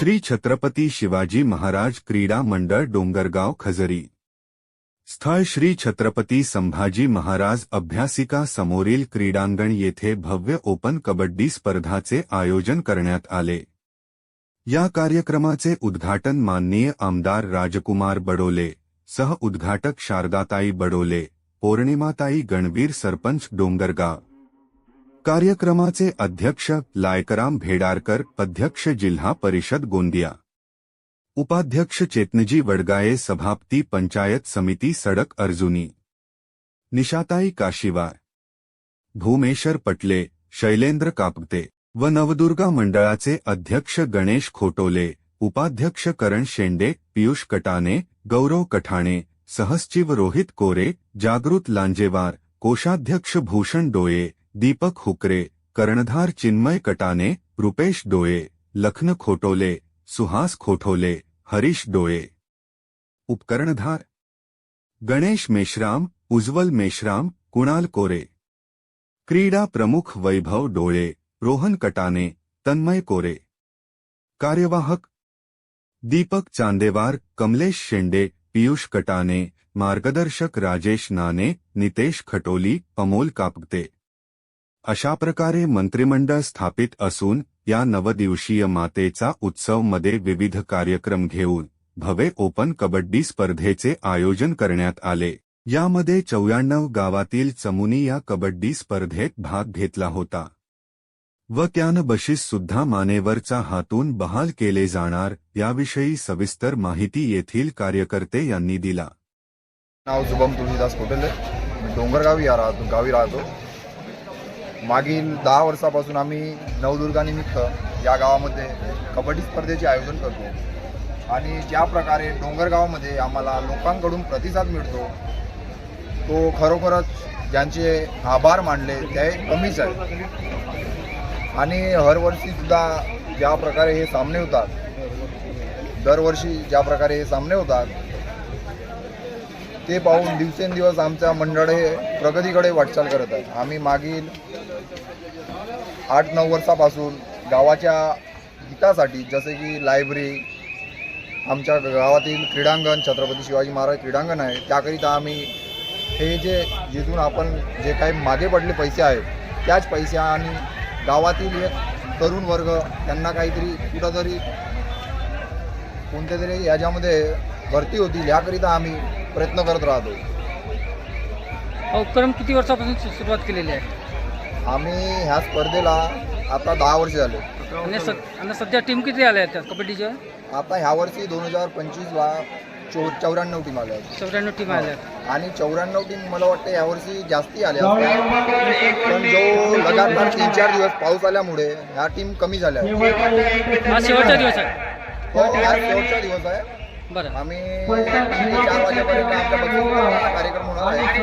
श्री छत्रपती शिवाजी महाराज क्रीडा मंडळ डोंगरगाव खजरी. स्थळ श्री छत्रपती संभाजी महाराज अभ्यासिका समोरील क्रीडांगण येथे भव्य ओपन कबड्डी स्पर्धाचे आयोजन करण्यात आले. या कार्यक्रमाचे उद्घाटन माननीय आमदार राजकुमार बडोले सह उद्घाटक शारदाताई बडोले पौर्णिमाताई गणवीर सरपंच डोंगरगाव. कार्यक्रमाचे अध्यक्ष लायकराम भेडारकर अध्यक्ष जिल्हा परिषद गोंदिया. उपाध्यक्ष चेतनजी वडगाये सभापती पंचायत समिती सडक अर्जुनी. निशाताई काशिवार. भूमेश्वर पटले शैलेंद्र कापगते व नवदुर्गा मंडळाचे अध्यक्ष गणेश खोटोले उपाध्यक्ष करण शेंडे पियुष कटाने गौरव कठाणे सहसचिव रोहित कोरे जागृत लांजेवार कोषाध्यक्ष भूषण डोये दीपक हुकरे कर्णधार चिन्मय कटाने रुपेश डोये लखन खोटोले सुहास खोटोले हरीश डोये उपकरणधार गणेश मेश्राम उज्ज्वल मेश्राम कुणाल कोरे क्रीडा प्रमुख वैभव डोळे रोहन कटाने तन्मय कोरे कार्यवाहक दीपक चांदेवार कमलेश शेंडे पियुष कटाने मार्गदर्शक राजेश नाने नितेश खटोली अमोल कापगते अशा प्रकारे मंत्रिमंडळ स्थापित असून या नवदिवसीय मातेचा उत्सवमध्ये विविध कार्यक्रम घेऊन भव्य ओपन कबड्डी स्पर्धेचे आयोजन करण्यात आले. यामध्ये चौऱ्याण्णव गावातील चमुनी या कबड्डी स्पर्धेत भाग घेतला होता. व त्यान बशीस सुद्धा मानेवरचा हातून बहाल केले जाणार याविषयी सविस्तर माहिती येथील कार्यकर्ते यांनी दिला. नाव शुभम तुळशीदास कोटले डोंगरगावी या राहतो गावी राहतो. मागील दहा वर्षापासून आम्ही नवदुर्गानिमित्त या गावामध्ये कबड्डी स्पर्धेचे आयोजन करतो. आणि ज्या प्रकारे डोंगरगावामध्ये आम्हाला लोकांकडून प्रतिसाद मिळतो तो खरोखरच ज्यांचे आभार मानले ते कमीच आहे. आणि हरवर्षीसुद्धा ज्या प्रकारे हे सामने होतात दरवर्षी ज्या प्रकारे हे सामने होतात ते पाहून दिवसेंदिवस आमच्या मंडळ हे प्रगतीकडे वाटचाल करत आहे आम्ही मागील आठ नऊ वर्षापासून गावाच्या हितासाठी जसे की लायब्ररी आमच्या गावातील क्रीडांगण छत्रपती शिवाजी महाराज क्रीडांगण आहे त्याकरिता आम्ही हे जे जिथून आपण जे काही मागे पडले पैसे आहेत त्याच पैसा आणि गावातील एक तरुण वर्ग त्यांना काहीतरी कुठंतरी कोणत्या तरी याच्यामध्ये भरती होतील याकरिता आम्ही प्रयत्न करत राहतो. उपक्रम किती वर्षापासून सुरुवात केलेली आहे? आम्ही ह्या स्पर्धेला आता दहा वर्ष झाले. आणि सध्या टीम किती आल्या आहेत? त्यात कबड्डीच्या आता ह्या वर्षी दोन हजार पंचवीसला चौ चौऱ्याण्णव टीम आल्या आहेत. चौऱ्याण्णव टीम आल्या आहेत. आणि चौऱ्याण्णव टीम मला वाटतं यावर्षी जास्ती आल्या. पण जो लगातार तीन चार दिवस पाऊस आल्यामुळे ह्या टीम कमी झाल्या आहेत. हा शेवटचा दिवस आहे. हो आज शेवटचा दिवस आहे. बरं. आम्ही ते चार वाजेपर्यंत आमच्या कार्यक्रम होणार आहे.